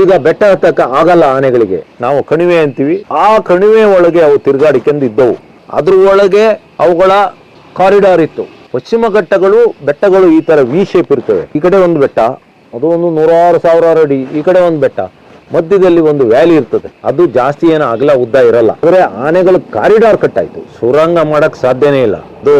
ಈಗ ಬೆಟ್ಟ ಹತ್ತಕ್ಕ ಆಗಲ್ಲ ಆನೆಗಳಿಗೆ. ನಾವು ಕಣಿವೆ ಅಂತೀವಿ. ಆ ಕಣಿವೆ ಒಳಗೆ ಅವು ತಿರುಗಾಡಿಕೊಂಡು ಇದ್ದವು ಅದ್ರ ಒಳಗೆ ಅವುಗಳ ಕಾರಿಡಾರ್ ಇತ್ತು. ಪಶ್ಚಿಮ ಘಟ್ಟಗಳು, ಬೆಟ್ಟಗಳು ಈ ತರ ವಿ ಶೇಪ್ ಇರ್ತವೆ. ಈ ಕಡೆ ಒಂದು ಬೆಟ್ಟ, ಅದು ಒಂದು ನೂರಾರು ಸಾವಿರಾರು ಅಡಿ. ಈ ಕಡೆ ಒಂದು ಬೆಟ್ಟ. ಮಧ್ಯದಲ್ಲಿ ಒಂದು ವ್ಯಾಲಿ ಇರ್ತದೆ. ಅದು ಜಾಸ್ತಿ ಏನು ಅಗಲ ಉದ್ದ ಇರಲ್ಲ. ಅಂದ್ರೆ ಆನೆಗಳು ಕಾರಿಡಾರ್ ಕಟ್ ಆಯ್ತು ಸುರಂಗ ಮಾಡಕ್ ಸಾಧ್ಯನೇ ಇಲ್ಲ. ಅದು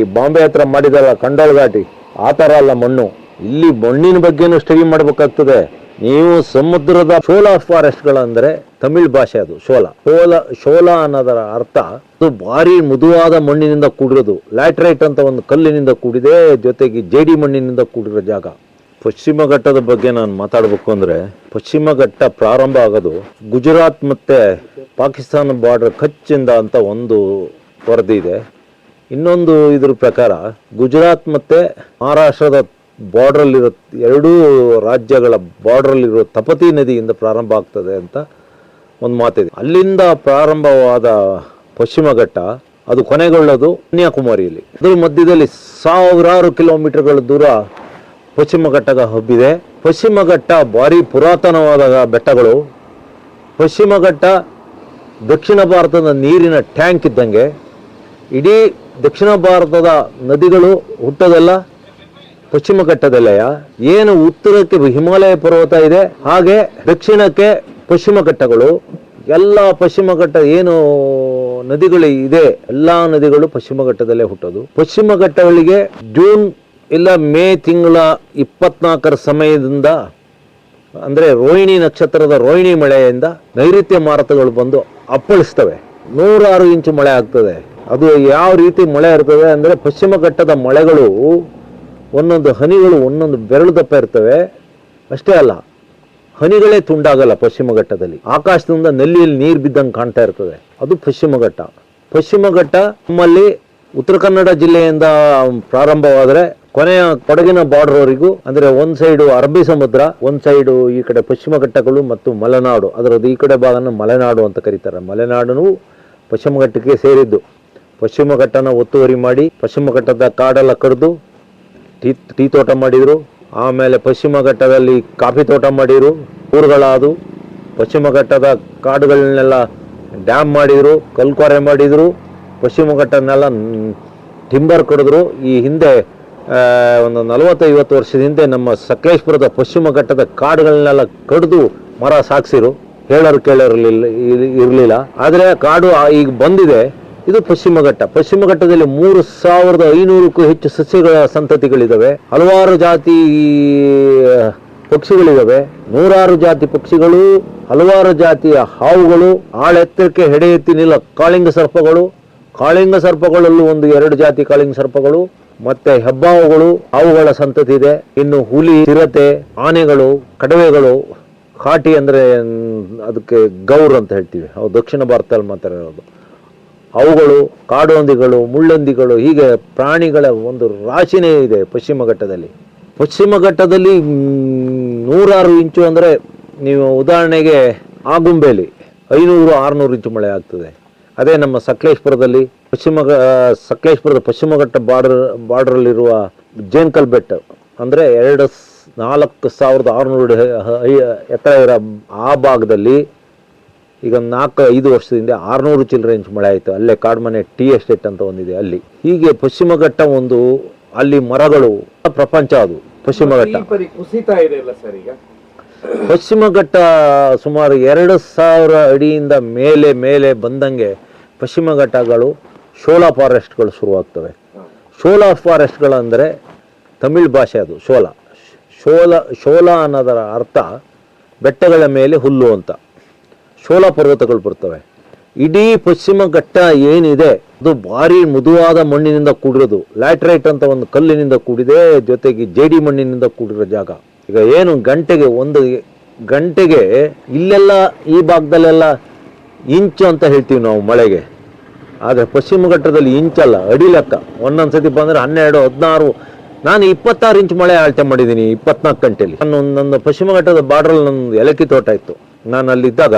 ಈ ಬಾಂಬೆ ಹತ್ರ ಮಾಡಿದಾರ ಕಂಡೋಳ್ ಘಾಟಿ ಆ ತರ ಅಲ್ಲ ಮಣ್ಣು. ಇಲ್ಲಿ ಮಣ್ಣಿನ ಬಗ್ಗೆನೂ ಸ್ಟಡಿ ಮಾಡ್ಬೇಕಾಗ್ತದೆ. ನೀವು ಸಮುದ್ರದ ಶೋಲಾ ಫಾರೆಸ್ಟ್ಗಳಂದರೆ ತಮಿಳ್ ಭಾಷೆ ಅದು, ಶೋಲ. ಶೋಲ ಶೋಲ ಅನ್ನೋದರ ಅರ್ಥ, ಅದು ಭಾರಿ ಮೃದುವಾದ ಮಣ್ಣಿನಿಂದ ಕೂಡಿರೋದು. ಲ್ಯಾಟ್ರೈಟ್ ಅಂತ ಒಂದು ಕಲ್ಲಿನಿಂದ ಕೂಡಿದೆ, ಜೊತೆಗೆ ಜೇಡಿ ಮಣ್ಣಿನಿಂದ ಕೂಡಿರೋ ಜಾಗ. ಪಶ್ಚಿಮ ಘಟ್ಟದ ಬಗ್ಗೆ ನಾನು ಮಾತಾಡಬೇಕು ಅಂದ್ರೆ, ಪಶ್ಚಿಮ ಘಟ್ಟ ಪ್ರಾರಂಭ ಆಗೋದು ಗುಜರಾತ್ ಮತ್ತೆ ಪಾಕಿಸ್ತಾನ ಬಾರ್ಡರ್ ಕಚ್ಚಿಂದ ಅಂತ ಒಂದು ವರದಿ ಇದೆ. ಇನ್ನೊಂದು ಇದ್ರ ಪ್ರಕಾರ, ಗುಜರಾತ್ ಮತ್ತೆ ಮಹಾರಾಷ್ಟ್ರದ ಬಾರ್ಡ್ರಲ್ಲಿರೋ ಎರಡೂ ರಾಜ್ಯಗಳ ಬಾರ್ಡ್ರಲ್ಲಿರೋ ತಪತಿ ನದಿಯಿಂದ ಪ್ರಾರಂಭ ಆಗ್ತದೆ ಅಂತ ಒಂದು ಮಾತಿದೆ. ಅಲ್ಲಿಂದ ಪ್ರಾರಂಭವಾದ ಪಶ್ಚಿಮ ಘಟ್ಟ, ಅದು ಕೊನೆಗೊಳ್ಳೋದು ಕನ್ಯಾಕುಮಾರಿಯಲ್ಲಿ. ಅದರ ಮಧ್ಯದಲ್ಲಿ ಸಾವಿರಾರು ಕಿಲೋಮೀಟರ್ಗಳ ದೂರ ಪಶ್ಚಿಮ ಘಟ್ಟದ ಹಬ್ಬಿದೆ. ಪಶ್ಚಿಮ ಘಟ್ಟ ಭಾರಿ ಪುರಾತನವಾದ ಬೆಟ್ಟಗಳು. ಪಶ್ಚಿಮ ಘಟ್ಟ ದಕ್ಷಿಣ ಭಾರತದ ನೀರಿನ ಟ್ಯಾಂಕ್ ಇದ್ದಂಗೆ. ಇಡೀ ದಕ್ಷಿಣ ಭಾರತದ ನದಿಗಳು ಹುಟ್ಟೋದೆಲ್ಲ ಪಶ್ಚಿಮ ಘಟ್ಟದಲ್ಲಯ ಏನು ಉತ್ತರಕ್ಕೆ ಹಿಮಾಲಯ ಪರ್ವತ ಇದೆ, ಹಾಗೆ ದಕ್ಷಿಣಕ್ಕೆ ಪಶ್ಚಿಮ ಘಟ್ಟಗಳು. ಎಲ್ಲ ಪಶ್ಚಿಮ ಘಟ್ಟ ಏನು ನದಿಗಳು ಇದೆ, ಎಲ್ಲಾ ನದಿಗಳು ಪಶ್ಚಿಮ ಘಟ್ಟದಲ್ಲೇ ಹುಟ್ಟೋದು. ಪಶ್ಚಿಮ ಘಟ್ಟಗಳಿಗೆ ಜೂನ್ ಇಲ್ಲ ಮೇ ತಿಂಗಳ ಇಪ್ಪತ್ನಾಲ್ಕರ ಸಮಯದಿಂದ, ಅಂದ್ರೆ ರೋಹಿಣಿ ನಕ್ಷತ್ರದ ರೋಹಿಣಿ ಮಳೆಯಿಂದ ನೈಋತ್ಯ ಮಾರುತಗಳು ಬಂದು ಅಪ್ಪಳಿಸ್ತವೆ. ನೂರಾರು ಇಂಚು ಮಳೆ ಆಗ್ತದೆ. ಅದು ಯಾವ ರೀತಿ ಮಳೆ ಇರ್ತದೆ ಅಂದ್ರೆ ಪಶ್ಚಿಮ ಘಟ್ಟದ ಮಳೆಗಳು ಒಂದೊಂದು ಹನಿಗಳು ಒಂದೊಂದು ಬೆರಳು ದಪ್ಪ ಇರ್ತವೆ. ಅಷ್ಟೇ ಅಲ್ಲ, ಹನಿಗಳೇ ತುಂಡಾಗಲ್ಲ ಪಶ್ಚಿಮ ಘಟ್ಟದಲ್ಲಿ. ಆಕಾಶದಿಂದ ನಲ್ಲಿಯಲ್ಲಿ ನೀರು ಬಿದ್ದಂಗೆ ಕಾಣ್ತಾ ಇರ್ತದೆ. ಅದು ಪಶ್ಚಿಮ ಘಟ್ಟ. ಪಶ್ಚಿಮ ಘಟ್ಟ ನಮ್ಮಲ್ಲಿ ಉತ್ತರ ಕನ್ನಡ ಜಿಲ್ಲೆಯಿಂದ ಪ್ರಾರಂಭವಾದರೆ ಕೊನೆಯ ಕೊಡಗಿನ ಬಾರ್ಡರ್ವರೆಗೂ ಅಂದ್ರೆ ಒಂದು ಸೈಡು ಅರಬ್ಬಿ ಸಮುದ್ರ, ಒಂದು ಸೈಡು ಈ ಕಡೆ ಪಶ್ಚಿಮ ಘಟ್ಟಗಳು ಮತ್ತು ಮಲೆನಾಡು. ಅದರದ್ದು ಈ ಕಡೆ ಭಾಗನ ಮಲೆನಾಡು ಅಂತ ಕರೀತಾರೆ. ಮಲೆನಾಡು ಪಶ್ಚಿಮ ಘಟ್ಟಕ್ಕೆ ಸೇರಿದ್ದು. ಪಶ್ಚಿಮ ಘಟ್ಟನ ಒತ್ತುವರಿ ಮಾಡಿ, ಪಶ್ಚಿಮ ಘಟ್ಟದ ಕಾಡೆಲ್ಲ ಕಡಿದು ಟೀ ಟೀ ತೋಟ ಮಾಡಿದರು. ಆಮೇಲೆ ಪಶ್ಚಿಮ ಘಟ್ಟದಲ್ಲಿ ಕಾಫಿ ತೋಟ ಮಾಡಿದರು. ಊರುಗಳಾದವು ಪಶ್ಚಿಮ ಘಟ್ಟದ ಕಾಡುಗಳನ್ನೆಲ್ಲ ಡ್ಯಾಮ್ ಮಾಡಿದರು, ಕಲ್ಕೊರೆ ಮಾಡಿದರು. ಪಶ್ಚಿಮ ಘಟ್ಟನೆಲ್ಲ ಟಿಂಬರ್ ಕಡಿದ್ರು. ಈ ಹಿಂದೆ ಒಂದು ನಲವತ್ತೈವತ್ತು ವರ್ಷದ ಹಿಂದೆ ನಮ್ಮ ಸಕಲೇಶ್ಪುರದ ಪಶ್ಚಿಮ ಘಟ್ಟದ ಕಾಡುಗಳನ್ನೆಲ್ಲ ಕಡಿದು ಮರ ಸಾಕ್ಸಿರು. ಹೇಳೋರು ಕೇಳೋರಿರ್ಲಿಲ್ಲ ಇರಲಿಲ್ಲ ಆದರೆ ಕಾಡು ಈಗ ಬಂದಿದೆ. ಇದು ಪಶ್ಚಿಮ ಘಟ್ಟ. ಪಶ್ಚಿಮ ಘಟ್ಟದಲ್ಲಿ ಮೂರು ಸಾವಿರದ ಐನೂರಕ್ಕೂ ಹೆಚ್ಚು ಸಸ್ಯಗಳ ಸಂತತಿಗಳಿದಾವೆ. ಹಲವಾರು ಜಾತಿ ಪಕ್ಷಿಗಳಿದಾವೆ. ನೂರಾರು ಜಾತಿ ಪಕ್ಷಿಗಳು, ಹಲವಾರು ಜಾತಿಯ ಹಾವುಗಳು ಆಳೆತ್ತರಕ್ಕೆ ಹೆಡೆ ಎತ್ತಿ ನಿಲ್ಲ ಕಾಳಿಂಗ ಸರ್ಪಗಳು. ಕಾಳಿಂಗ ಸರ್ಪಗಳಲ್ಲೂ ಒಂದು ಎರಡು ಜಾತಿ ಕಾಳಿಂಗ ಸರ್ಪಗಳು, ಮತ್ತೆ ಹೆಬ್ಬಾವುಗಳು, ಹಾವುಗಳ ಸಂತತಿ ಇದೆ. ಇನ್ನು ಹುಲಿ, ಚಿರತೆ, ಆನೆಗಳು, ಕಡವೆಗಳು, ಕಾಟಿ ಅಂದ್ರೆ ಅದಕ್ಕೆ ಗೌರ್ ಅಂತ ಹೇಳ್ತೀವಿ. ಅವು ದಕ್ಷಿಣ ಭಾರತದಲ್ಲಿ ಮಾತಾಡೋದು ಅವುಗಳು, ಕಾಡೊಂದಿಗಳು, ಮುಳ್ಳಂದಿಗಳು, ಹೀಗೆ ಪ್ರಾಣಿಗಳ ಒಂದು ರಾಶಿನೇ ಇದೆ ಪಶ್ಚಿಮ ಘಟ್ಟದಲ್ಲಿ. ಪಶ್ಚಿಮ ಘಟ್ಟದಲ್ಲಿ ನೂರಾರು ಇಂಚು ಅಂದರೆ ನೀವು ಉದಾಹರಣೆಗೆ ಆಗುಂಬೆಲಿ, ಐನೂರು ಆರುನೂರು ಇಂಚು ಮಳೆ ಆಗ್ತದೆ. ಅದೇ ನಮ್ಮ ಸಕಲೇಶ್ಪುರದಲ್ಲಿ, ಪಶ್ಚಿಮ ಸಕಲೇಶ್ಪುರದ ಪಶ್ಚಿಮ ಘಟ್ಟ ಬಾರ್ಡರ್, ಬಾರ್ಡ್ರಲ್ಲಿರುವ ಜೇನ್ಕಲ್ ಬೆಟ್ಟ ಅಂದರೆ ಎರಡು ನಾಲ್ಕು ಸಾವಿರದ ಆರುನೂರು ಎತ್ತರ ಇರೋ ಆ ಭಾಗದಲ್ಲಿ ಈಗ ಒಂದು ನಾಲ್ಕು ಐದು ವರ್ಷದಿಂದ ಆರುನೂರು ಚಿಲ್ಲರೆ ಇಂಚು ಮಳೆ ಆಯಿತು. ಅಲ್ಲೇ ಕಾಡ್ಮನೆ ಟೀ ಎಸ್ಟೇಟ್ ಅಂತ ಒಂದಿದೆ ಅಲ್ಲಿ. ಹೀಗೆ ಪಶ್ಚಿಮ ಘಟ್ಟ ಒಂದು ಅಲ್ಲಿ ಮರಗಳು ಪ್ರಪಂಚ ಅದು ಪಶ್ಚಿಮ ಘಟ್ಟ. ಈ ಪರಿ ಕುಸಿತ ಇದೆ ಅಲ್ಲ ಸರ್ ಈಗ? ಪಶ್ಚಿಮ ಘಟ್ಟ ಸುಮಾರು ಎರಡು ಸಾವಿರ ಅಡಿಯಿಂದ ಮೇಲೆ ಮೇಲೆ ಬಂದಂಗೆ ಪಶ್ಚಿಮ ಘಟ್ಟಗಳು ಶೋಲಾ ಫಾರೆಸ್ಟ್ಗಳು ಶುರುವಾಗ್ತವೆ. ಶೋಲಾ ಫಾರೆಸ್ಟ್ಗಳಂದರೆ ತಮಿಳ್ ಭಾಷೆ ಅದು ಶೋಲಾ. ಶೋಲ ಶೋಲಾ ಅನ್ನೋದರ ಅರ್ಥ ಬೆಟ್ಟಗಳ ಮೇಲೆ ಹುಲ್ಲು ಅಂತ. ಶೋಲ ಪರ್ವತಗಳು ಬರ್ತವೆ ಇಡೀ ಪಶ್ಚಿಮ ಘಟ್ಟ ಏನಿದೆ, ಅದು ಭಾರಿ ಮೃದುವಾದ ಮಣ್ಣಿನಿಂದ ಕೂಡಿರೋದು. ಲ್ಯಾಟ್ರೈಟ್ ಅಂತ ಒಂದು ಕಲ್ಲಿನಿಂದ ಕೂಡಿದೆ, ಜೊತೆಗೆ ಜೇಡಿ ಮಣ್ಣಿನಿಂದ ಕೂಡಿರೋ ಜಾಗ. ಈಗ ಏನು ಗಂಟೆಗೆ ಒಂದು ಗಂಟೆಗೆ ಇಲ್ಲೆಲ್ಲ ಈ ಭಾಗದಲ್ಲೆಲ್ಲ ಇಂಚು ಅಂತ ಹೇಳ್ತೀವಿ ನಾವು ಮಳೆಗೆ. ಆದರೆ ಪಶ್ಚಿಮ ಘಟ್ಟದಲ್ಲಿ ಇಂಚಲ್ಲ, ಅಡಿ ಲೆಕ್ಕ. ಒಂದೊಂದು ಸತಿ ಬಂದರೆ ಹನ್ನೆರಡು, ಹದಿನಾರು, ನಾನು ಇಪ್ಪತ್ತಾರು ಇಂಚ್ ಮಳೆ ಅಳತೆ ಮಾಡಿದ್ದೀನಿ ಇಪ್ಪತ್ನಾಲ್ಕು ಗಂಟೆಯಲ್ಲಿ ನಾನು ನನ್ನ ಪಶ್ಚಿಮ ಘಟ್ಟದ ಬಾರ್ಡ್ರಲ್ಲಿ ನನ್ನ ಏಲಕ್ಕಿ ತೋಟ ಇತ್ತು. ನಾನು ಅಲ್ಲಿದ್ದಾಗ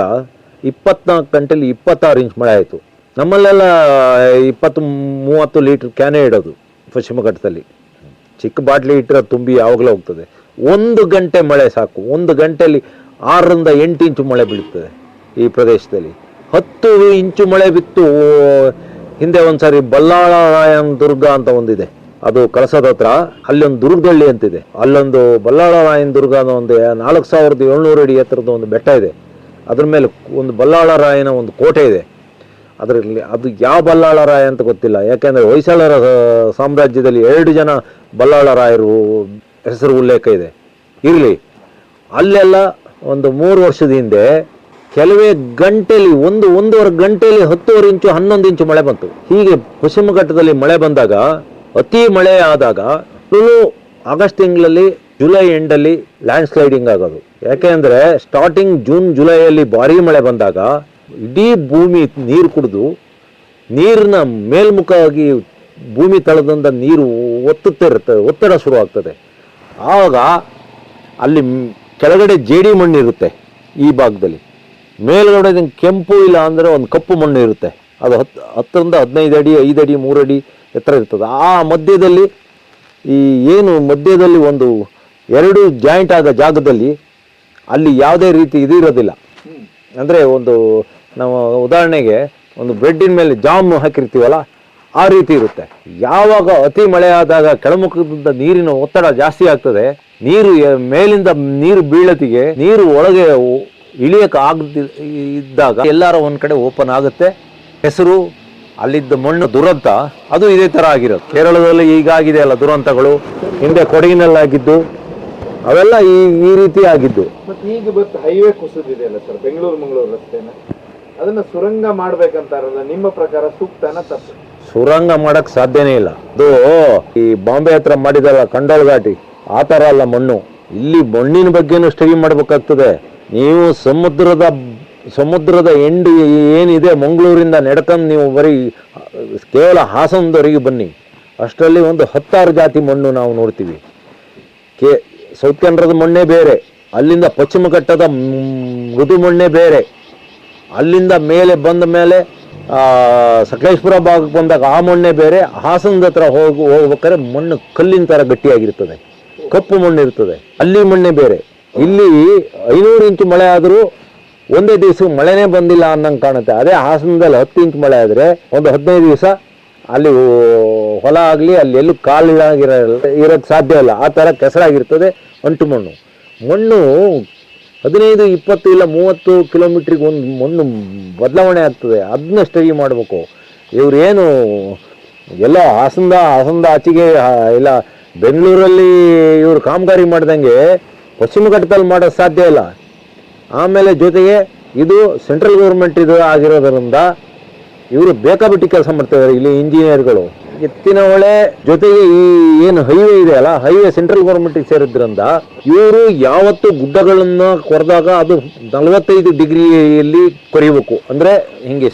ಇಪ್ಪತ್ನಾಲ್ಕು ಗಂಟೆಲಿ ಇಪ್ಪತ್ತಾರು ಇಂಚ್ ಮಳೆ ಆಯಿತು. ನಮ್ಮಲ್ಲೆಲ್ಲ ಇಪ್ಪತ್ತು ಮೂವತ್ತು ಲೀಟ್ರ್ ಕ್ಯಾನೇ ಇಡೋದು ಪಶ್ಚಿಮ ಘಟ್ಟದಲ್ಲಿ. ಚಿಕ್ಕ ಬಾಟ್ಲಿ ಇಟ್ಟರೆ ತುಂಬಿ ಯಾವಾಗಲೂ ಹೋಗ್ತದೆ. ಒಂದು ಗಂಟೆ ಮಳೆ ಸಾಕು. ಒಂದು ಗಂಟೆಯಲ್ಲಿ ಆರರಿಂದ ಎಂಟು ಇಂಚು ಮಳೆ ಬೀಳುತ್ತದೆ ಈ ಪ್ರದೇಶದಲ್ಲಿ. ಹತ್ತು ಇಂಚು ಮಳೆ ಬಿತ್ತು ಹಿಂದೆ ಒಂದ್ಸಾರಿ ಬಲ್ಲಾಳರಾಯನ ದುರ್ಗ ಅಂತ ಒಂದಿದೆ. ಅದು ಕಳಸದ ಹತ್ರ, ಅಲ್ಲೊಂದು ದುರ್ಗದಳ್ಳಿ ಅಂತಿದೆ. ಅಲ್ಲೊಂದು ಬಲ್ಲಾಳರಾಯನ ದುರ್ಗ ಅನ್ನೋ ಒಂದು ನಾಲ್ಕು ಸಾವಿರದ ಏಳ್ನೂರು ಅಡಿ ಎತ್ತರದ ಒಂದು ಬೆಟ್ಟ ಇದೆ. ಅದ್ರ ಮೇಲೆ ಒಂದು ಬಲ್ಲಾಳರಾಯನ ಒಂದು ಕೋಟೆ ಇದೆ. ಅದರಲ್ಲಿ ಅದು ಯಾವ ಬಲ್ಲಾಳರಾಯ ಅಂತ ಗೊತ್ತಿಲ್ಲ. ಯಾಕೆಂದರೆ ಹೊಯ್ಸಳರ ಸಾಮ್ರಾಜ್ಯದಲ್ಲಿ ಎರಡು ಜನ ಬಲ್ಲಾಳರಾಯರು ಹೆಸರು ಉಲ್ಲೇಖ ಇದೆ. ಇರಲಿ. ಅಲ್ಲೆಲ್ಲ ಒಂದು ಮೂರು ವರ್ಷದ ಹಿಂದೆ ಕೆಲವೇ ಗಂಟೆಯಲ್ಲಿ ಒಂದು, ಒಂದೂವರೆ ಗಂಟೆಯಲ್ಲಿ ಹತ್ತುವರೆ ಇಂಚು, ಹನ್ನೊಂದು ಇಂಚು ಮಳೆ ಬಂತು. ಹೀಗೆ ಪಶ್ಚಿಮ ಘಟ್ಟದಲ್ಲಿ ಮಳೆ ಬಂದಾಗ, ಅತಿ ಮಳೆ ಆದಾಗ ತುಳು ಆಗಸ್ಟ್ ತಿಂಗಳಲ್ಲಿ ಜುಲೈ ಎಂಡಲ್ಲಿ ಲ್ಯಾಂಡ್ ಸ್ಲೈಡಿಂಗ್ ಆಗೋದು. ಯಾಕೆಂದ್ರೆ ಸ್ಟಾರ್ಟಿಂಗ್ ಜೂನ್ ಜುಲೈಯಲ್ಲಿ ಭಾರಿ ಮಳೆ ಬಂದಾಗ ಇಡೀ ಭೂಮಿ ನೀರು ಕುಡಿದು ನೀರಿನ ಮೇಲ್ಮುಖವಾಗಿ ಭೂಮಿ ತಳದಿಂದ ನೀರು ಒತ್ತುತ್ತಿರುತ್ತದೆ ಒತ್ತಡ ಶುರುವಾಗ್ತದೆ ಆವಾಗ ಅಲ್ಲಿ ಕೆಳಗಡೆ ಜೇಡಿ ಮಣ್ಣು ಇರುತ್ತೆ ಈ ಭಾಗದಲ್ಲಿ. ಮೇಲ್ಗಡೆ ಕೆಂಪು ಇಲ್ಲ ಅಂದರೆ ಒಂದು ಕಪ್ಪು ಮಣ್ಣು ಇರುತ್ತೆ. ಅದು ಹತ್ತು ಹತ್ತರಿಂದ ಹದಿನೈದು ಅಡಿ, ಐದು ಅಡಿ, ಮೂರು ಅಡಿ ಎತ್ತರ ಇರ್ತದೆ. ಆ ಮಧ್ಯದಲ್ಲಿ ಈ ಏನು ಮಧ್ಯದಲ್ಲಿ ಒಂದು ಎರಡು ಜಾಯಿಂಟ್ ಆದ ಜಾಗದಲ್ಲಿ ಅಲ್ಲಿ ಯಾವುದೇ ರೀತಿ ಇದು ಇರೋದಿಲ್ಲ. ಅಂದರೆ ಒಂದು ನಾವು ಉದಾಹರಣೆಗೆ ಒಂದು ಬ್ರೆಡ್ಡಿನ ಮೇಲೆ ಜಾಮ್ ಹಾಕಿರ್ತೀವಲ್ಲ, ಆ ರೀತಿ ಇರುತ್ತೆ. ಯಾವಾಗ ಅತಿ ಮಳೆ ಆದಾಗ ಕೆಳಮುಖದಿಂದ ನೀರಿನ ಒತ್ತಡ ಜಾಸ್ತಿ ಆಗ್ತದೆ, ನೀರು ಮೇಲಿಂದ ನೀರು ಬೀಳತಿಗೆ, ನೀರು ಒಳಗೆ ಇಳಿಯಕ್ಕೆ ಆಗದಿ, ಇದ್ದಾಗ ಎಲ್ಲಾರ ಒಂದು ಕಡೆ ಓಪನ್ ಆಗುತ್ತೆ. ಹೆಸರು, ಅಲ್ಲಿದ್ದ ಮಣ್ಣು, ದುರಂತ, ಅದು ಇದೇ ತರ ಆಗಿರೋದು. ಕೇರಳದಲ್ಲಿ ಈಗಾಗಿದೆ ಅಲ್ಲ ದುರಂತಗಳು. ಹಿಂದೆ ಕೊಡಗಿನಲ್ಲಾಗಿದ್ದು. ಅವೆಲ್ಲ ಈ ಈ ರೀತಿ ಆಗಿದ್ದು. ಮತ್ತೆ ಈಗ ಬತ್ತು ಹೈವೇ ಕುಸಿದಿದೆ ಅಲ್ಲ ಸರ್ ಬೆಂಗಳೂರು ಮಂಗಳೂರು ರಸ್ತೆನ? ಅದನ್ನ ಸುರಂಗ ಮಾಡ್ಬೇಕಂತಾರಲ್ಲ ನಿಮ್ಮ ಪ್ರಕಾರ ಸೂಕ್ತನ ತಪ್ಪು? ಸುರಂಗ ಮಾಡಕ್ ಸಾಧ್ಯನೇ ಇಲ್ಲ. ಅದು ಈ ಬಾಂಬೆ ಹತ್ರ ಮಾಡಿದಲ್ಲ ಕಂಡೋಲ್ ಘಾಟಿ ಆ ಥರ ಅಲ್ಲ ಮಣ್ಣು. ಇಲ್ಲಿ ಮಣ್ಣಿನ ಬಗ್ಗೆನೂ ಸ್ಟಡಿ ಮಾಡ್ಬೇಕಾಗ್ತದೆ. ನೀವು ಸಮುದ್ರದ ಸಮುದ್ರದ ಎಂಡು ಏನಿದೆ ಮಂಗಳೂರಿಂದ ನಡ್ಕೊಂಡು ನೀವು ಬರೀ ಕೇವಲ ಹಾಸನದವರೆಗೆ ಬನ್ನಿ. ಅಷ್ಟರಲ್ಲಿ ಒಂದು ಹತ್ತಾರು ಜಾತಿ ಮಣ್ಣು ನಾವು ನೋಡ್ತೀವಿ. ಕೆ ಸೌತ್ ಕನ್ನಡದ ಮಣ್ಣೇ ಬೇರೆ, ಅಲ್ಲಿಂದ ಪಶ್ಚಿಮ ಘಟ್ಟದ ಮೃದು ಮಣ್ಣೇ ಬೇರೆ. ಅಲ್ಲಿಂದ ಮೇಲೆ ಬಂದ ಮೇಲೆ ಸಕಲೇಶ್ಪುರ ಭಾಗಕ್ಕೆ ಬಂದಾಗ ಆ ಮಣ್ಣೇ ಬೇರೆ, ಹಾಸನದ ಹತ್ರ ಹೋಗಿ, ಹೋಗ್ಬೇಕಾದ್ರೆ ಮಣ್ಣು ಕಲ್ಲಿನ ಥರ ಗಟ್ಟಿಯಾಗಿರ್ತದೆ. ಕಪ್ಪು ಮಣ್ಣು ಇರ್ತದೆ. ಅಲ್ಲಿ ಮಣ್ಣೇ ಬೇರೆ. ಇಲ್ಲಿ ಐನೂರು ಇಂಚು ಮಳೆ ಆದರೂ ಒಂದೇ ದಿವಸ ಮಳೆನೇ ಬಂದಿಲ್ಲ ಅನ್ನಂಗೆ ಕಾಣುತ್ತೆ. ಅದೇ ಹಾಸನದಲ್ಲಿ ಹತ್ತು ಇಂಚು ಮಳೆ ಆದರೆ ಒಂದು ಹದಿನೈದು ದಿವಸ ಅಲ್ಲಿ ಹೊಲ ಆಗಲಿ, ಅಲ್ಲಿ ಎಲ್ಲೂ ಕಾಲಿನಾಗಿರ ಇರೋದು ಸಾಧ್ಯ ಇಲ್ಲ. ಆ ಥರ ಕೆಸರಾಗಿರ್ತದೆ ಅಂಟು ಮಣ್ಣು. ಮಣ್ಣು ಹದಿನೈದು, ಇಪ್ಪತ್ತು ಇಲ್ಲ ಮೂವತ್ತು ಕಿಲೋಮೀಟ್ರಿಗೆ ಒಂದು ಮಣ್ಣು ಬದಲಾವಣೆ ಆಗ್ತದೆ. ಅದನ್ನ ಸ್ಟಡಿ ಮಾಡಬೇಕು. ಇವರೇನು ಎಲ್ಲ ಹಾಸನದ ಹಾಸನದ ಆಚೆಗೆ ಇಲ್ಲ ಬೆಂಗಳೂರಲ್ಲಿ ಇವರು ಕಾಮಗಾರಿ ಮಾಡ್ದಂಗೆ ಪಶ್ಚಿಮ ಘಟ್ಟದಲ್ಲಿ ಮಾಡೋದು ಸಾಧ್ಯ ಇಲ್ಲ. ಆಮೇಲೆ ಜೊತೆಗೆ ಇದು ಸೆಂಟ್ರಲ್ ಗೌರ್ಮೆಂಟ್ ಇದು ಆಗಿರೋದ್ರಿಂದ ಇವರು ಬೇಕಾಬಿಟ್ಟಿ ಕೆಲಸ ಮಾಡ್ತಿದ್ದಾರೆ ಇಲ್ಲಿ ಇಂಜಿನಿಯರ್ಗಳು. ಎತ್ತಿನ ಹೊಳೆ ಜೊತೆಗೆ ಈ ಏನು ಹೈವೇ ಇದೆ ಅಲ್ಲ ಹೈವೇ ಸೆಂಟ್ರಲ್ ಗೌರ್ಮೆಂಟಿಗೆ ಸೇರಿದ್ರಿಂದ ಇವರು ಯಾವತ್ತು ಗುಡ್ಡಗಳನ್ನ ಕೊರೆದಾಗ ಅದು ನಲವತ್ತೈದು ಡಿಗ್ರಿಯಲ್ಲಿ ಕೊರಿಬೇಕು ಅಂದ್ರೆ ಹಿಂಗೆ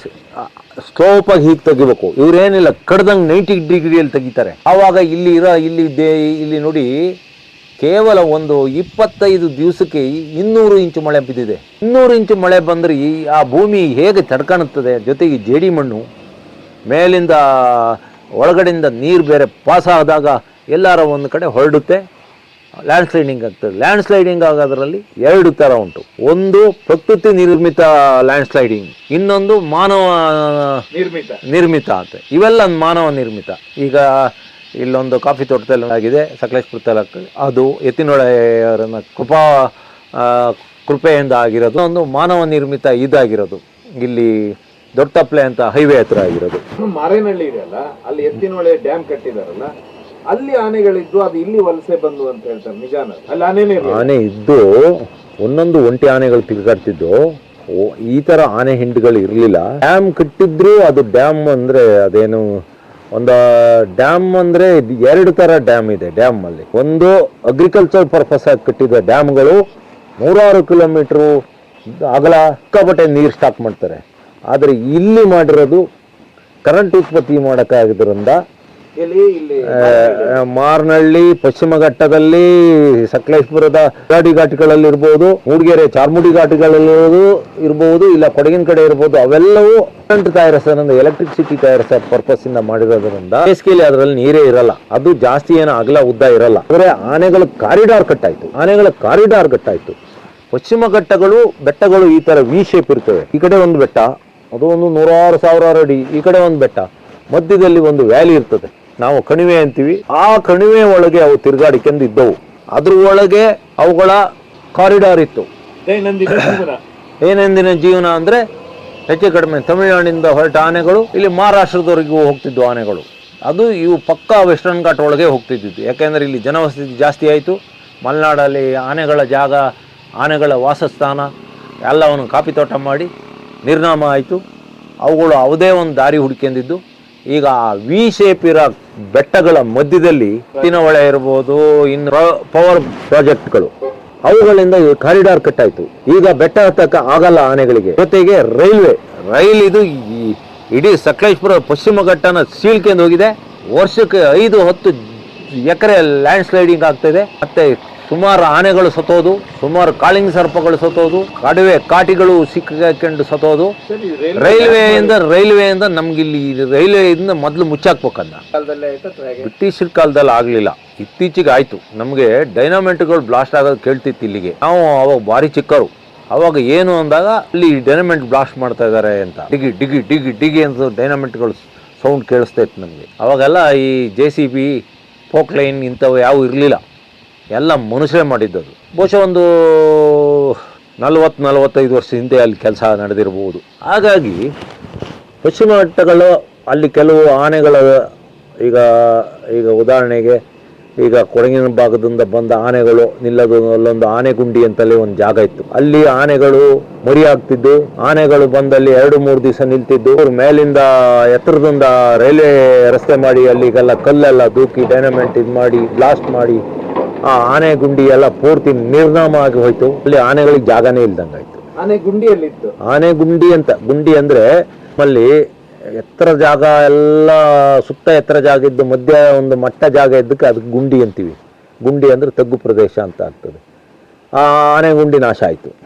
ಸ್ಲೋಪ್ ಆಗಿ ಹೀಗೆ ತೆಗಿಬೇಕು. ಇವ್ರೇನಿಲ್ಲ ಕಡ್ದಂಗೆ ನೈಂಟಿ ಡಿಗ್ರಿಯಲ್ಲಿ ತೆಗಿತಾರೆ. ಆವಾಗ ಇಲ್ಲಿ ಇರೋ ಇಲ್ಲಿ ಇಲ್ಲಿ ನೋಡಿ ಕೇವಲ ಒಂದು ಇಪ್ಪತ್ತೈದು ದಿವಸಕ್ಕೆ ಇನ್ನೂರು ಇಂಚು ಮಳೆ ಬಿದ್ದಿದೆ. ಇನ್ನೂರು ಇಂಚು ಮಳೆ ಬಂದರೆ ಈ ಆ ಭೂಮಿ ಹೇಗೆ ತಡ್ಕಾಣುತ್ತದೆ? ಜೊತೆಗೆ ಜೇಡಿ ಮಣ್ಣು ಮೇಲಿಂದ ಒಳಗಡೆಯಿಂದ ನೀರು ಬೇರೆ ಪಾಸ್ ಆದಾಗ ಎಲ್ಲರ ಒಂದು ಕಡೆ ಹೊರಡುತ್ತೆ ಲ್ಯಾಂಡ್ ಸ್ಲೈಡಿಂಗ್ ಆಗ್ತದೆ. ಲ್ಯಾಂಡ್ ಸ್ಲೈಡಿಂಗ್ ಆಗೋದ್ರಲ್ಲಿ ಎರಡು ಥರ ಉಂಟು. ಒಂದು ಪ್ರಕೃತಿ ನಿರ್ಮಿತ ಲ್ಯಾಂಡ್ ಸ್ಲೈಡಿಂಗ್ ಇನ್ನೊಂದು ಮಾನವ ನಿರ್ಮಿತ. ನಿರ್ಮಿತ ಅಂತ ಇವೆಲ್ಲ ಮಾನವ ನಿರ್ಮಿತ. ಈಗ ಇಲ್ಲೊಂದು ಕಾಫಿ ತೋಟದಲ್ಲಿ ಆಗಿದೆ ಸಕಲೇಶ್ಪುರ ತಾಲೂಕು ಅದು ಎತ್ತಿನೊಳೆಯವರನ್ನ ಕೃಪಾ ಕೃಪೆಯಿಂದ ಆಗಿರೋದು ಒಂದು ಮಾನವ ನಿರ್ಮಿತ ಇದಾಗಿರೋದು. ಇಲ್ಲಿ ದೊಡ್ಡಪ್ಲೆ ಅಂತ ಹೈವೇ ಹತ್ರ ಆಗಿರೋದು. ಮಾರೇನಹಳ್ಳಿ ಇದೆ ಅಲ್ಲ? ಅಲ್ಲಿ ಎತ್ತಿನೊಳೆ ಡ್ಯಾಮ್ ಕಟ್ಟಿದಾರಲ್ಲ? ಅಲ್ಲಿ ಆನೆಗಳಿದ್ದು ಅದು ಇಲ್ಲಿ ವಲಸೆ ಬಂದು ಅಂತ ಹೇಳ್ತಾರೆ ನಿಜಾನ ಅಲ್ಲಿ? ಆನೆನೇ. ಆನೆ ಇದ್ದು ಒಂದೊಂದು ಒಂಟಿ ಆನೆಗಳು ತಿರುಗಾಡ್ತಿದ್ದು. ಈ ತರ ಆನೆ ಹಿಂಡುಗಳು ಇರಲಿಲ್ಲ. ಡ್ಯಾಮ್ ಕಟ್ಟಿದ್ರು ಅದು ಡ್ಯಾಮ್ ಅಂದ್ರೆ ಅದೇನು ಒಂದು ಡ್ಯಾಮ್ ಅಂದ್ರೆ ಎರಡು ತರ ಡ್ಯಾಮ್ ಇದೆ ಡ್ಯಾಮ್ ಅಲ್ಲಿ ಒಂದು ಅಗ್ರಿಕಲ್ಚರ್ ಪರ್ಪಸ್ ಆಗಿ ಕಟ್ಟಿದ ಡ್ಯಾಮ್ಗಳು ನೂರಾರು ಕಿಲೋಮೀಟರ್ ಅಗಲ ಅಕ್ಕಪಟ್ಟೆ ನೀರು ಸ್ಟಾಕ್ ಮಾಡ್ತಾರೆ. ಆದರೆ ಇಲ್ಲಿ ಮಾಡಿರೋದು ಕರೆಂಟ್ ಉತ್ಪತ್ತಿ ಮಾಡೋಕ್ಕಾಗಿದ್ದರಿಂದ ಮಾರ್ನಹಳ್ಳಿ ಪಶ್ಚಿಮ ಘಟ್ಟದಲ್ಲಿ ಸಕಲೇಶ್ಪುರದ ಗಾಡಿ ಘಾಟ್ಗಳಲ್ಲಿ ಇರ್ಬೋದು, ಮೂಡಿಗೆರೆ, ಚಾರ್ಮುಡಿ ಘಾಟ್ಗಳಲ್ಲಿ ಇರ್ಬೋದು, ಇಲ್ಲ ಕೊಡಗಿನ ಕಡೆ ಇರ್ಬೋದು, ಅವೆಲ್ಲವೂ ಕರೆಂಟ್ ತಯಾರಿಸೋದ್ರಿಂದ ಎಲೆಕ್ಟ್ರಿಸಿಟಿ ತಯಾರಿಸೋ ಪರ್ಪಸ್ ಇಂದ ಮಾಡಿರೋದ್ರಿಂದ ಬೇಸಿಗೆಯಲ್ಲಿ ಅದರಲ್ಲಿ ನೀರೇ ಇರಲ್ಲ. ಅದು ಜಾಸ್ತಿ ಏನು ಅಗಲ, ಉದ್ದ ಇರಲ್ಲ. ಅಂದ್ರೆ ಆನೆಗಳ ಕಾರಿಡಾರ್ ಕಟ್ಟಾಯ್ತು. ಆನೆಗಳ ಕಾರಿಡಾರ್ ಕಟ್ಟಾಯ್ತು. ಪಶ್ಚಿಮ ಘಟ್ಟಗಳು, ಬೆಟ್ಟಗಳು ಈ ತರ ವಿ ಶೇಪ್ ಇರ್ತವೆ. ಈ ಕಡೆ ಒಂದು ಬೆಟ್ಟ, ಅದು ಒಂದು ನೂರಾರು ಸಾವಿರಾರು ಅಡಿ, ಈ ಕಡೆ ಒಂದು ಬೆಟ್ಟ. ಮಧ್ಯದಲ್ಲಿ ಒಂದು ವ್ಯಾಲಿ ಇರ್ತದೆ. ನಾವು ಕಣಿವೆ ಅಂತೀವಿ. ಆ ಕಣಿವೆ ಒಳಗೆ ಅವು ತಿರುಗಾಡಿಕೊಂಡು ಇದ್ದವು ಅದ್ರ ಒಳಗೆ ಅವುಗಳ ಕಾರಿಡಾರ್ ಇತ್ತು. ದೈನಂದಿನ ಜೀವನ. ಅಂದರೆ ಹೆಚ್ಚು ಕಡಿಮೆ ತಮಿಳುನಾಡಿನಿಂದ ಹೊರಟ ಆನೆಗಳು ಇಲ್ಲಿ ಮಹಾರಾಷ್ಟ್ರದವರೆಗೂ ಹೋಗ್ತಿದ್ವು ಆನೆಗಳು. ಅದು ಇವು ಪಕ್ಕಾ ವೆಸ್ಟರ್ನ್ ಘಾಟ್ ಒಳಗೆ ಹೋಗ್ತಿದ್ದಿದ್ದು. ಯಾಕೆಂದರೆ ಇಲ್ಲಿ ಜನವಸತಿ ಜಾಸ್ತಿ ಆಯಿತು. ಮಲೆನಾಡಲ್ಲಿ ಆನೆಗಳ ಜಾಗ ಆನೆಗಳ ವಾಸಸ್ಥಾನ ಎಲ್ಲವನ್ನು ಕಾಪಿ ತೋಟ ಮಾಡಿ ನಿರ್ನಾಮ ಆಯಿತು. ಅವುಗಳು ಅವದೇ ಒಂದು ದಾರಿ ಹುಡ್ಕೊಂಡಿದ್ದು ಈಗ ವಿ ಶೇಪ್ ಇರೋ ಬೆಟ್ಟಗಳ ಮಧ್ಯದಲ್ಲಿ ಹೊಳೆ ಇರ್ಬೋದು ಇನ್ನು ಪವರ್ ಪ್ರಾಜೆಕ್ಟ್ಗಳು ಅವುಗಳಿಂದ ಕಾರಿಡಾರ್ ಕಾರಿಡಾರ್ ಆಯ್ತು ಈಗ ಬೆಟ್ಟ ಹತ್ತಕ್ಕ ಆಗಲ್ಲ ಆನೆಗಳಿಗೆ. ಜೊತೆಗೆ ರೈಲ್ವೆ. ರೈಲ್ ಇದು ಇಡೀ ಸಕಲೇಶ್ಪುರ ಪಶ್ಚಿಮ ಘಟ್ಟನ ಸೀಳ್ಕೊಂಡು ಹೋಗಿದೆ. ವರ್ಷಕ್ಕೆ ಐದು, ಹತ್ತು ಎಕರೆ ಲ್ಯಾಂಡ್ ಸ್ಲೈಡಿಂಗ್ ಆಗ್ತಾ ಇದೆ. ಮತ್ತೆ ಸುಮಾರು ಆನೆಗಳು ಸತ್ತೋದು ಸುಮಾರು ಕಾಳಿಂಗ್ ಸರ್ಪಗಳು ಸತ್ತೋದು ಕಡುವೆ ಕಾಟಿಗಳು ಸಿಕ್ಕಾಕೊಂಡು ಸತ್ತೋದು. ರೈಲ್ವೆಯಿಂದ ರೈಲ್ವೆಯಿಂದ ನಮ್ಗೆ ಇಲ್ಲಿ ರೈಲ್ವೆಯಿಂದ ಮೊದಲು ಹೇಗೆ ಬ್ರಿಟಿಷರ ಕಾಲದಲ್ಲಿ ಆಗಲಿಲ್ಲ. ಇತ್ತೀಚೆಗೆ ಆಯಿತು. ನಮಗೆ ಡೈನಮೆಂಟ್ಗಳು ಬ್ಲಾಸ್ಟ್ ಆಗೋದು ಕೇಳ್ತಿತ್ತು ಇಲ್ಲಿಗೆ. ನಾವು ಅವಾಗ ಭಾರಿ ಚಿಕ್ಕರು. ಅವಾಗ ಏನು ಅಂದಾಗ ಅಲ್ಲಿ ಡೈನಮೆಂಟ್ ಬ್ಲಾಸ್ಟ್ ಮಾಡ್ತಾ ಇದ್ದಾರೆ ಅಂತ. ಡಿಗಿ ಡಿಗಿ ಡಿಗಿ ಡಿಗಿ ಅಂತ ಡೈನಮೆಂಟ್ಗಳು ಸೌಂಡ್ ಕೇಳಿಸ್ತಾ ಇತ್ತು ನಮಗೆ. ಅವಾಗೆಲ್ಲ ಈ J C B Poclain ಇಂಥವು ಯಾವ ಇರಲಿಲ್ಲ. ಎಲ್ಲ ಮನುಷ್ಯರೇ ಮಾಡಿದ್ದದು. ಬಹುಶಃ ಒಂದು ನಲವತ್ತು ನಲವತ್ತೈದು ವರ್ಷ ಹಿಂದೆ ಅಲ್ಲಿ ಕೆಲಸ ನಡೆದಿರಬಹುದು. ಹಾಗಾಗಿ ಪಶ್ಚಿಮ ಘಟ್ಟಗಳು ಅಲ್ಲಿ ಕೆಲವು ಆನೆಗಳ, ಈಗ ಈಗ ಉದಾಹರಣೆಗೆ ಈಗ ಕೊಡಗಿನ ಭಾಗದಿಂದ ಬಂದ ಆನೆಗಳು ನಿಲ್ಲದು, ಅಲ್ಲೊಂದು ಆನೆ ಗುಂಡಿ ಅಂತಲೇ ಒಂದು ಜಾಗ ಇತ್ತು. ಅಲ್ಲಿ ಆನೆಗಳು ಮರಿ ಆಗ್ತಿದ್ದು ಆನೆಗಳು ಬಂದಲ್ಲಿ ಎರಡು, ಮೂರು ದಿವಸ ನಿಲ್ತಿದ್ದು. ಅವ್ರ ಮೇಲಿಂದ ಎತ್ತರದಿಂದ ರೈಲ್ವೆ ರಸ್ತೆ ಮಾಡಿ ಅಲ್ಲಿಗೆಲ್ಲ ಕಲ್ಲೆಲ್ಲ ದೂಕಿ, ಡೈನಮೆಂಟ್ ಇದು ಮಾಡಿ ಬ್ಲಾಸ್ಟ್ ಮಾಡಿ ಆ ಆನೆ ಗುಂಡಿ ಎಲ್ಲ ಪೂರ್ತಿ ನಿರ್ನಾಮ ಆಗಿ ಹೋಯ್ತು. ಅಲ್ಲಿ ಆನೆಗಳಿಗೆ ಜಾಗನೇ ಇಲ್ದಂಗಾಯ್ತು ಆನೆ ಗುಂಡಿಯಲ್ಲಿತ್ತು. ಆನೆ ಗುಂಡಿ ಅಂತ ಗುಂಡಿ ಅಂದ್ರೆ ನಮ್ಮಲ್ಲಿ ಎತ್ತರ ಜಾಗ ಎಲ್ಲ ಸುತ್ತ ಎತ್ತರ ಜಾಗ ಇದ್ದು ಮಧ್ಯ ಒಂದು ಮಟ್ಟ ಜಾಗ ಇದ್ದಕ್ಕೆ ಅದಕ್ಕೆ ಗುಂಡಿ ಅಂತೀವಿ. ಗುಂಡಿ ಅಂದ್ರೆ ತಗ್ಗು ಪ್ರದೇಶ ಅಂತ ಆಗ್ತದೆ. ಆ ಆನೆ ಗುಂಡಿ ನಾಶ ಆಯಿತು.